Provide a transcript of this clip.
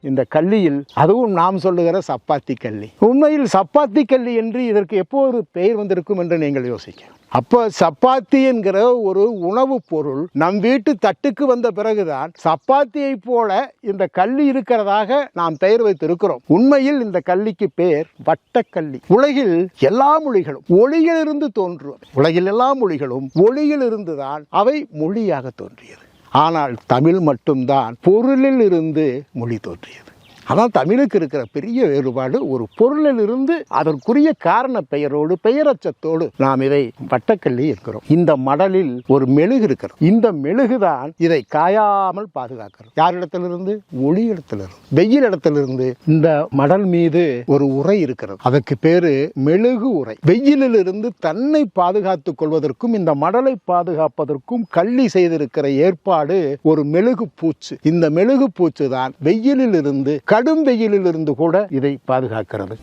இந்த கல்லியில் அதுவும் நாம் சொல்லுகிற சப்பாத்தி கல்லி. உண்மையில் சப்பாத்தி கல்லி என்று இதற்கு எப்போது பெயர் வந்திருக்கும் என்று நீங்கள் யோசிக்க அப்போ சப்பாத்தி என்கிற ஒரு உணவுப் பொருள் நம் வீட்டு தட்டுக்கு வந்த பிறகுதான் சப்பாத்தியை போல இந்த கல்லி இருக்கிறதாக நாம் பெயர் வைத்திருக்கிறோம். உண்மையில் இந்த கல்லிக்கு பெயர் வட்டக்கல்லி. உலகில் எல்லா மொழிகளும் ஒளியிலிருந்து தோன்றுவது உலகில் எல்லா மொழிகளும் ஒளியிலிருந்து தான் அவை மொழியாக தோன்றியது. ஆனால் தமிழ் மட்டும்தான் பொருளில் இருந்து மொழி தோற்றியது அதான் தமிழுக்கு இருக்கிற பெரிய வேறுபாடு ஒரு பொருளில் இருந்து அதற்குரிய காரண பெயரோடு பெயரச்சத்தோடு நாம் இதை வட்டக்கல்லி இருக்கிறோம். இந்த மடலில் ஒரு மெழுகு இருக்கிறது. இந்த மெழுகுதான் இதை காயாமல் பாதுகாக்கிறது. யாரிடத்திலிருந்து ஒளி இடத்திலிருந்து. வெயில் இடத்திலிருந்து இந்த மடல் மீது ஒரு உரை இருக்கிறது. அதற்கு பேரு மெழுகு உரை வெயிலிலிருந்து தன்னை பாதுகாத்துக் கொள்வதற்கும் இந்த மடலை பாதுகாப்பதற்கும் கள்ளி செய்திருக்கிற ஏற்பாடு ஒரு மெழுகு பூச்சு. இந்த மெழுகு பூச்சு தான் வெயிலில் இருந்து கடும் வெயிலில் இருந்து கூட இதை பாதுகாக்கிறது.